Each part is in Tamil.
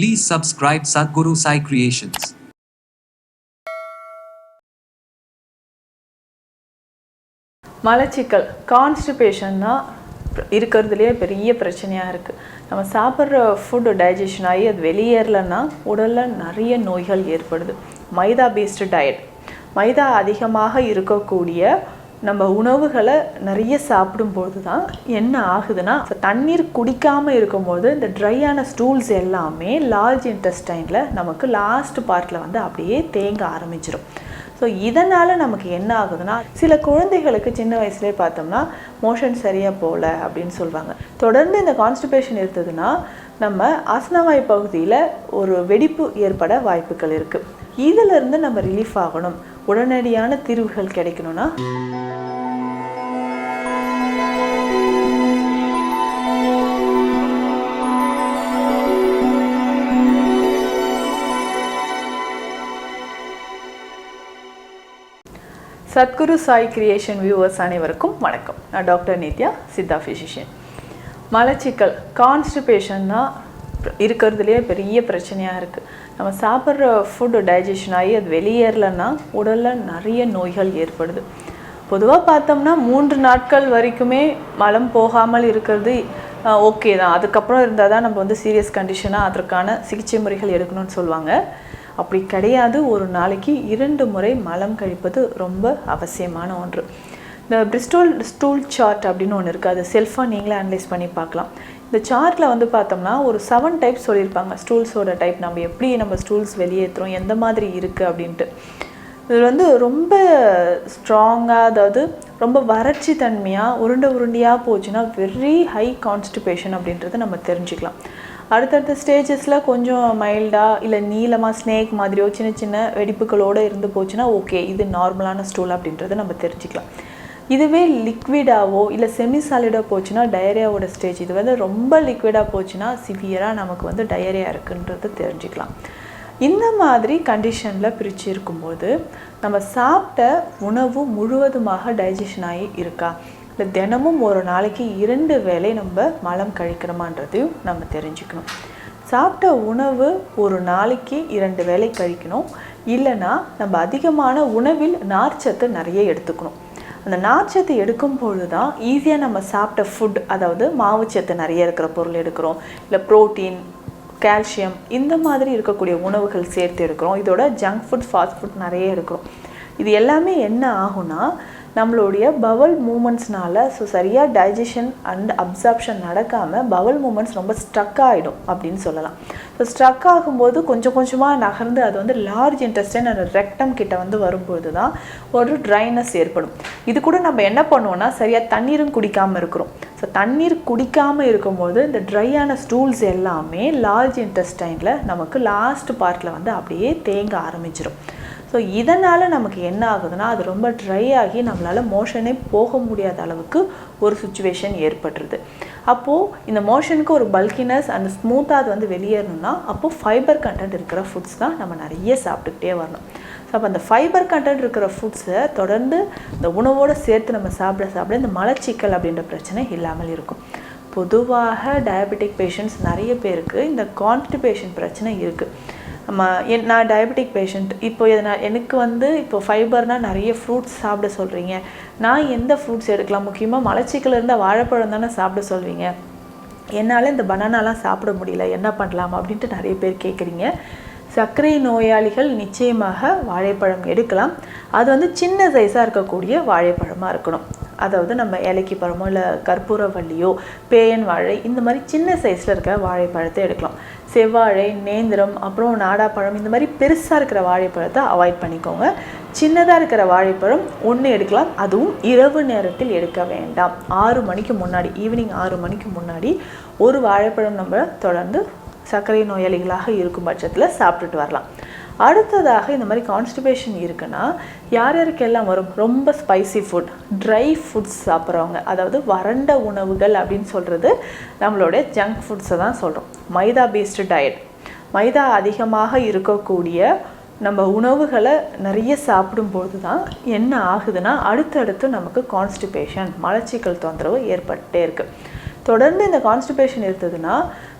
Please subscribe Sadhguru Sai Creations. மலச்சிக்கல் கான்ஸ்டிபேஷன்னா இருக்கிறதுலேயே பெரிய பிரச்சனையாக இருக்குது நம்ம சாப்பிட்ற ஃபுட்டு டைஜஷன் ஆகி அது வெளியேறலைன்னா உடலில் நிறைய நோய்கள் ஏற்படுது. மைதா பேஸ்டு டயட் மைதா அதிகமாக இருக்கக்கூடிய நம்ம உணவுகளை நிறைய சாப்பிடும்போது தான் என்ன ஆகுதுன்னா தண்ணீர் குடிக்காமல் இருக்கும்போது இந்த ட்ரையான ஸ்டூல்ஸ் எல்லாமே லார்ஜ் இன்டெஸ்டைனில் நமக்கு லாஸ்ட் பார்ட்டில் வந்து அப்படியே தேங்க ஆரம்பிச்சிடும் ஸோ இதனால் நமக்கு என்ன ஆகுதுன்னா சில குழந்தைகளுக்கு சின்ன வயசுலேயே பார்த்தோம்னா மோஷன் சரியாக போகல அப்படின்னு சொல்லுவாங்க தொடர்ந்து இந்த கான்ஸ்டிபேஷன் இருந்ததுன்னா நம்ம ஆசனவாய் பகுதியில் ஒரு வெடிப்பு ஏற்பட வாய்ப்புகள் இருக்குது இதிலிருந்து நம்ம ரிலீஃப் ஆகணும். உடனடியான தீர்வுகள் கிடைக்கணும்னா? சத்குரு சாய் கிரியேஷன் வியூவர்ஸ் அனைவருக்கும் வணக்கம். நான் டாக்டர் நித்யா சித்தா ஃபிசிஷியன் மலச்சிக்கல் கான்ஸ்டிபேஷன் இருக்கிறதுலே பெரிய பிரச்சனையாக இருக்குது நம்ம சாப்பிட்ற ஃபுட்டு டைஜஷன் ஆகி அது வெளியேறலைன்னா உடலில் நிறைய நோய்கள் ஏற்படுது. பொதுவாக பார்த்தோம்னா மூன்று நாட்கள் வரைக்குமே மலம் போகாமல் இருக்கிறது ஓகே தான். அதுக்கப்புறம் இருந்தால் தான் நம்ம வந்து சீரியஸ் கண்டிஷனாக அதற்கான சிகிச்சை முறைகள் எடுக்கணும்னு சொல்லுவாங்க. அப்படி கிடையாது. ஒரு நாளைக்கு இரண்டு முறை மலம் கழிப்பது ரொம்ப அவசியமான ஒன்று. இந்த பிரிஸ்டோல் ஸ்டூல் சார்ட் அப்படின்னு ஒன்று இருக்குது அது செல்ஃபாக நீங்களே அனலைஸ் பண்ணி பார்க்கலாம். இந்த சார்ட்டில் வந்து பார்த்தோம்னா ஒரு செவன் டைப்ஸ் சொல்லியிருப்பாங்க. ஸ்டூல்ஸோட டைப் நம்ம எப்படி நம்ம ஸ்டூல்ஸ் வெளியேற்றுறோம் எந்த மாதிரி இருக்குது அப்படின்ட்டு. இது வந்து ரொம்ப ஸ்ட்ராங்காக அதாவது ரொம்ப வறட்சி தன்மையாக உருண்டை உருண்டையாக போச்சுன்னா வெரி ஹை கான்ஸ்டிபேஷன் அப்படின்றத நம்ம தெரிஞ்சுக்கலாம். அடுத்தடுத்த ஸ்டேஜஸில் கொஞ்சம் மைல்டாக இல்லை நீளமாக ஸ்னேக் மாதிரியோ சின்ன சின்ன வெடிப்புகளோடு இருந்து போச்சுன்னா ஓகே இது நார்மலான ஸ்டூல் அப்படின்றத நம்ம தெரிஞ்சுக்கலாம். இதுவே லிக்விடாவோ இல்லை செமி சாலிடாக போச்சுன்னா டயரியாவோட ஸ்டேஜ் இது வந்து ரொம்ப லிக்விடாக போச்சுன்னா சிவியராக நமக்கு வந்து டயரியா இருக்குன்றது தெரிஞ்சுக்கலாம். இந்த மாதிரி கண்டிஷனில் பிரித்து இருக்கும்போது நம்ம சாப்பிட்ட உணவு முழுவதுமாக டைஜஷன் ஆகி இருக்கா? இல்லை தினமும் ஒரு நாளைக்கு இரண்டு வேளை நம்ம மலம் கழிக்கிறோமான்றதையும் நம்ம தெரிஞ்சுக்கணும். சாப்பிட்ட உணவு ஒரு நாளைக்கு இரண்டு வேலை கழிக்கணும். இல்லைன்னா நம்ம அதிகமான உணவில் நார்ச்சத்து நிறைய எடுத்துக்கணும். அந்த நார்ச்சத்து எடுக்கும் பொழுது தான் ஈஸியாக நம்ம சாப்பிட்ட ஃபுட் அதாவது மாவுச்சத்து நிறைய இருக்கிற பொருள் எடுக்கிறோம். இல்லை ப்ரோட்டீன் கால்சியம் இந்த மாதிரி இருக்கக்கூடிய உணவுகள் சேர்த்து எடுக்கிறோம். இதோட ஜங்க் ஃபுட் ஃபாஸ்ட் ஃபுட் நிறைய எடுக்கிறோம் இது எல்லாமே என்ன ஆகும்னா நம்மளுடைய பவல் மூமெண்ட்ஸ்னால ஸோ சரியாக டைஜஷன் அண்ட் அப்சார்ப்ஷன் நடக்காமல் பவல் மூமெண்ட்ஸ் ரொம்ப ஸ்ட்ரக் ஆகிடும் அப்படின்னு சொல்லலாம். ஸ்ட்ரக் ஆகும்போது கொஞ்சம் கொஞ்சமாக நகர்ந்து அது வந்து லார்ஜ் இன்டெஸ்டைன் அண்ட் ரெக்டம் கிட்ட வந்து வரும்பொழுது தான் ஒரு ட்ரைனஸ் ஏற்படும். இது கூட நம்ம என்ன பண்ணுவோம்னா சரியாக தண்ணீரும் குடிக்காமல் இருக்கிறோம். ஸோ தண்ணீர் குடிக்காமல் இருக்கும்போது இந்த ட்ரையான ஸ்டூல்ஸ் எல்லாமே லார்ஜ் இன்டெஸ்டைனில் நமக்கு லாஸ்ட் பார்ட்டில் வந்து அப்படியே தேங்க ஆரம்பிச்சிடும் ஸோ இதனால் நமக்கு என்ன ஆகுதுன்னா அது ரொம்ப ட்ரை ஆகி நம்மளால் மோஷனே போக முடியாத அளவுக்கு ஒரு சுச்சுவேஷன் ஏற்பட்டுருது. அப்போது இந்த மோஷனுக்கு ஒரு பல்கினஸ் அண்ட் ஸ்மூத்தாக அது வந்து வெளியேறணும்னா அப்போது ஃபைபர் கண்டென்ட் இருக்கிற ஃபுட்ஸ் தான் நம்ம நிறைய சாப்பிட்டுக்கிட்டே வரணும். ஸோ அப்போ அந்த ஃபைபர் கண்டென்ட் இருக்கிற ஃபுட்ஸை தொடர்ந்து இந்த உணவோடு சேர்த்து நம்ம சாப்பிட சாப்பிட இந்த மலச்சிக்கல் அப்படின்ற பிரச்சனை இல்லாமல் இருக்கும். பொதுவாக டயபெட்டிக் பேஷண்ட்ஸ் நிறைய பேருக்கு இந்த கான்ஸ்டிபேஷன் பிரச்சனை இருக்குது நம்ம என் நான் டயபெட்டிக் பேஷண்ட் இப்போ எது நான் எனக்கு வந்து இப்போ ஃபைபர்னால் நிறைய ஃப்ரூட்ஸ் சாப்பிட சொல்கிறீங்க நான் எந்த ஃப்ரூட்ஸ் எடுக்கலாம்? முக்கியமாக மலச்சிக்கல் இருந்தால் வாழைப்பழம் தானே சாப்பிட சொல்வீங்க. என்னால் இந்த பனானாலாம் சாப்பிட முடியல. என்ன பண்ணலாம்? அப்படின்ட்டு நிறைய பேர் கேட்குறீங்க சர்க்கரை நோயாளிகள் நிச்சயமாக வாழைப்பழம் எடுக்கலாம். அது வந்து சின்ன சைஸாக இருக்கக்கூடிய வாழைப்பழமாக இருக்கணும். அதாவது நம்ம ஏலக்கி பழமோ இல்லை கற்பூரவள்ளியோ பேயன் வாழை இந்த மாதிரி சின்ன சைஸில் இருக்க வாழைப்பழத்தை எடுக்கலாம். செவ்வாழை நேந்திரம் அப்புறம் நாடாப்பழம் இந்த மாதிரி பெருசாக இருக்கிற வாழைப்பழத்தை அவாய்ட் பண்ணிக்கோங்க. சின்னதாக இருக்கிற வாழைப்பழம் ஒன்று எடுக்கலாம். அதுவும் இரவு நேரத்தில் எடுக்க வேண்டாம். ஆறு மணிக்கு முன்னாடி ஈவினிங் ஆறு மணிக்கு முன்னாடி ஒரு வாழைப்பழம் நம்ம தொடர்ந்து சர்க்கரை நோயாளிகளாக இருக்கும் பட்சத்தில் சாப்பிட்டுட்டு வரலாம். அடுத்ததாக இந்த மாதிரி கான்ஸ்டிபேஷன் இருக்குன்னா யார் யாருக்கெல்லாம் வரும்? ரொம்ப ஸ்பைசி ஃபுட் ட்ரை ஃபுட்ஸ் சாப்பிட்றவங்க. அதாவது வறண்ட உணவுகள் அப்படின்னு சொல்கிறது நம்மளுடைய ஜங்க் ஃபுட்ஸை தான் சொல்கிறோம் மைதா பேஸ்டு டயட் மைதா அதிகமாக இருக்கக்கூடிய நம்ம உணவுகளை நிறைய சாப்பிடும்போது தான் என்ன ஆகுதுன்னா அடுத்தடுத்து நமக்கு கான்ஸ்டிபேஷன் மலச்சிக்கல் தொந்தரவு ஏற்பட்டே இருக்குது தொடர்ந்து இந்த கான்ஸ்டிபேஷன் இருந்ததுன்னா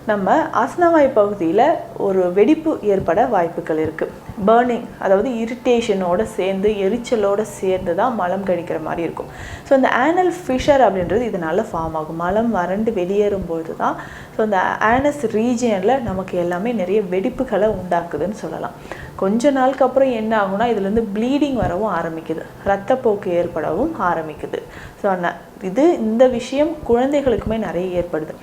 நம்ம ஆசனவாய் பகுதியில் ஒரு வெடிப்பு ஏற்பட வாய்ப்புகள் இருக்குது பேர்னிங் அதாவது இரிட்டேஷனோட சேர்ந்து எரிச்சலோடு சேர்ந்து தான் மலம் கழிக்கிற மாதிரி இருக்கும். ஸோ இந்த ஆனல் ஃபிஷர் அப்படின்றது இதனால் ஃபார்ம் ஆகும். மலம் வறண்டு வெளியேறும்பொழுது தான் ஸோ இந்த ஆனஸ் ரீஜியனில் நமக்கு எல்லாமே நிறைய வெடிப்புகளை உண்டாக்குதுன்னு சொல்லலாம். கொஞ்ச நாளுக்கு அப்புறம் என்ன ஆகும்னா இதுலேருந்து ப்ளீடிங் வரவும் ஆரம்பிக்குது. ரத்தப்போக்கு ஏற்படவும் ஆரம்பிக்குது. ஸோ இது இந்த விஷயம் குழந்தைகளுக்குமே நிறைய ஏற்படுது.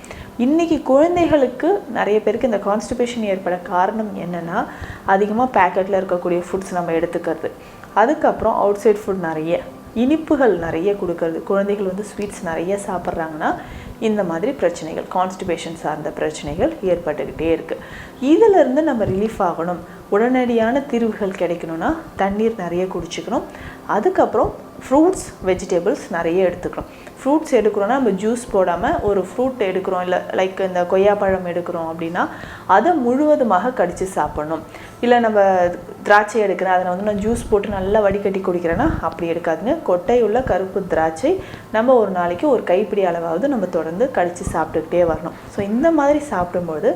இன்றைக்கி குழந்தைகளுக்கு நிறைய பேருக்கு இந்த கான்ஸ்டிபேஷன் ஏற்பட காரணம் என்னென்னா அதிகமாக பேக்கெட்டில் இருக்கக்கூடிய ஃபுட்ஸ் நம்ம எடுத்துக்கிறது. அதுக்கப்புறம் அவுட் சைட் ஃபுட் நிறைய இனிப்புகள் நிறைய கொடுக்கறது. குழந்தைகள் வந்து ஸ்வீட்ஸ் நிறைய சாப்பிட்றாங்கன்னா இந்த மாதிரி பிரச்சனைகள் கான்ஸ்டிபேஷன் சார்ந்த பிரச்சனைகள் ஏற்பட்டுக்கிட்டே இருக்குது இதிலிருந்து நம்ம ரிலீஃப் ஆகணும். உடனடியான தீர்வுகள் கிடைக்கணும்னா தண்ணீர் நிறைய குடிச்சுக்கணும். அதுக்கப்புறம் ஃப்ரூட்ஸ் வெஜிடபிள்ஸ் நிறைய எடுத்துக்கணும் ஃப்ரூட்ஸ் எடுக்கிறோன்னா நம்ம ஜூஸ் போடாமல் ஒரு ஃப்ரூட் எடுக்கிறோம் இல்லை லைக் இந்த கொய்யாப்பழம் எடுக்கிறோம் அப்படின்னா அதை முழுவதுமாக கடித்து சாப்பிடணும். இல்லை நம்ம திராட்சை எடுக்கிறேன் அதை வந்து நான் ஜூஸ் போட்டு நல்லா வடிகட்டி குடிக்கிறேன்னா அப்படி எடுக்காதுங்க. கொட்டை உள்ள கருப்பு திராட்சை நம்ம ஒரு நாளைக்கு ஒரு கைப்பிடி அளவாவது நம்ம தொடர்ந்து கடித்து சாப்பிட்டுக்கிட்டே வரணும். ஸோ இந்த மாதிரி சாப்பிடும்போது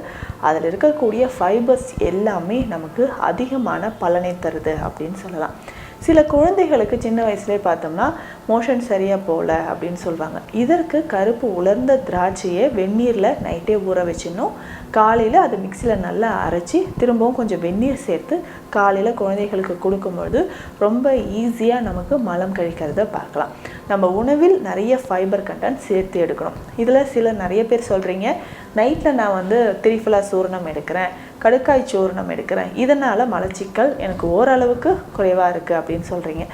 அதில் இருக்கக்கூடிய ஃபைபர்ஸ் எல்லாமே நமக்கு அதிகமான பலனை தருது அப்படின்னு சொல்லலாம். சில குழந்தைகளுக்கு சின்ன வயசுலேயே பார்த்தோம்னா மோஷன் சரியாக போகல அப்படின்னு சொல்லுவாங்க இதற்கு கருப்பு உலர்ந்த திராட்சையை வெந்நீரில் நைட்டே ஊற வச்சிடணும். காலையில் அதை மிக்சியில் நல்லா அரைச்சி திரும்பவும் கொஞ்சம் வெந்நீர் சேர்த்து காலையில் குழந்தைகளுக்கு கொடுக்கும்பொழுது ரொம்ப ஈஸியாக நமக்கு மலம் கழிக்கிறத பார்க்கலாம். நம்ம உணவில் நிறைய ஃபைபர் கண்டென்ட் சேர்த்து எடுக்கணும். இதில் சில நிறைய பேர் சொல்கிறீங்க நைட்டில் நான் வந்து திரிஃபலா சூரணம் எடுக்கிறேன். கடுக்காய் சூரணம் எடுக்கிறேன். இதனால் மலச்சிக்கல் எனக்கு ஓரளவுக்கு குறைவாக இருக்குது அப்படின்னு சொல்கிறீங்க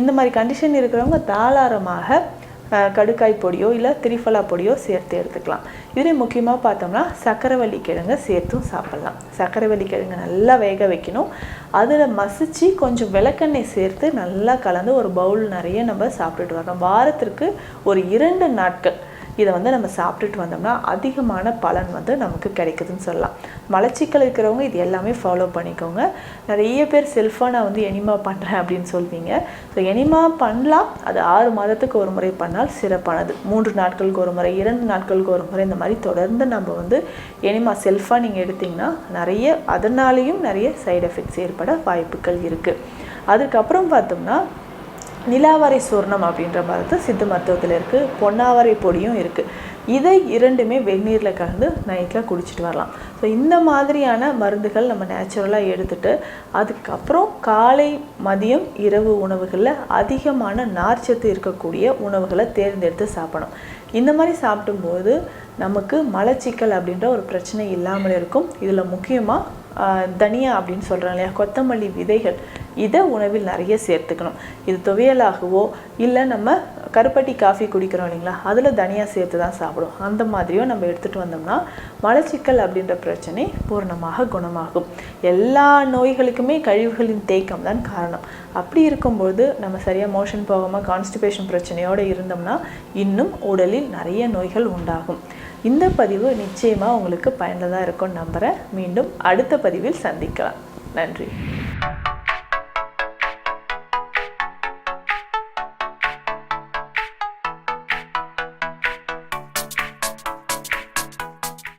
இந்த மாதிரி கண்டிஷன் இருக்கிறவங்க தாளாரமாக கடுக்காய் பொடியோ இல்லை திரிஃபலா பொடியோ சேர்த்து எடுத்துக்கலாம். இதுலேயும் முக்கியமாக பார்த்தோம்னா சக்கரவள்ளி கிழங்கு சேர்த்தும் சாப்பிட்லாம். சக்கரவள்ளி கிழங்கு நல்லா வேக வைக்கணும். அதில் மசிச்சு கொஞ்சம் விளக்கெண்ணெய் சேர்த்து நல்லா கலந்து ஒரு பவுல் நிறைய நம்ம சாப்பிட்டுட்டு வரணும் வாரத்திற்கு ஒரு இரண்டு நாட்கள் இதை வந்து நம்ம சாப்பிட்டுட்டு வந்தோம்னா அதிகமான பலன் வந்து நமக்கு கிடைக்குதுன்னு சொல்லலாம். மலச்சிக்கல் இருக்கிறவங்க இது எல்லாமே ஃபாலோ பண்ணிக்கோங்க. நிறைய பேர் செல்ஃபாக நான் வந்து எனிமா பண்ணுறேன் அப்படின்னு சொல்வீங்க. ஸோ எனிமா பண்ணலாம். அது ஆறு மாதத்துக்கு ஒரு முறை பண்ணால் சிறப்பானது. மூன்று நாட்களுக்கு ஒரு முறை இரண்டு நாட்களுக்கு ஒரு முறை இந்த மாதிரி தொடர்ந்து நம்ம வந்து எனிமா செல்ஃபாக நீங்கள் எடுத்திங்கன்னா நிறைய அதனாலேயும் நிறைய சைடு எஃபெக்ட்ஸ் ஏற்பட வாய்ப்புகள் இருக்குது அதுக்கப்புறம் பார்த்தோம்னா நிலாவரை சூர்ணம் அப்படின்ற மருந்து சித்த மருத்துவத்தில் இருக்குது பொன்னாவரை பொடியும் இருக்குது இதை இரண்டுமே வெந்நீரில் கலந்து நைட்டில் குடிச்சிட்டு வரலாம். ஸோ இந்த மாதிரியான மருந்துகள் நம்ம நேச்சுரலாக எடுத்துகிட்டு அதுக்கப்புறம் காலை மதியம் இரவு உணவுகளில் அதிகமான நார்ச்சத்து இருக்கக்கூடிய உணவுகளை தேர்ந்தெடுத்து சாப்பிடணும். இந்த மாதிரி சாப்பிடும்போது நமக்கு மலச்சிக்கல் அப்படின்ற ஒரு பிரச்சனை இல்லாமல் இருக்கும். இதில் முக்கியமாக தனியா அப்படின்னு சொல்கிறோம் இல்லையா? கொத்தமல்லி விதைகள். இதை உணவில் நிறைய சேர்த்துக்கணும். இது துவையலாகவோ இல்லை நம்ம கருப்பட்டி காஃபி குடிக்கிறோம் இல்லைங்களா? அதில் தனியாக சேர்த்து தான் சாப்பிடும். அந்த மாதிரியும் நம்ம எடுத்துகிட்டு வந்தோம்னா மலச்சிக்கல் அப்படின்ற பிரச்சனை பூர்ணமாக குணமாகும். எல்லா நோய்களுக்குமே கழிவுகளின் தேக்கம் தான் காரணம். அப்படி இருக்கும்போது நம்ம சரியாக மோஷன் போகாமல் கான்ஸ்டிபேஷன் பிரச்சனையோடு இருந்தோம்னா இன்னும் உடலில் நிறைய நோய்கள் உண்டாகும். இந்த பதிவு நிச்சயமாக உங்களுக்கு பயனுள்ளதாக இருக்கும்னு நம்புகிறேன் மீண்டும் அடுத்த பதிவில் சந்திக்கலாம். நன்றி.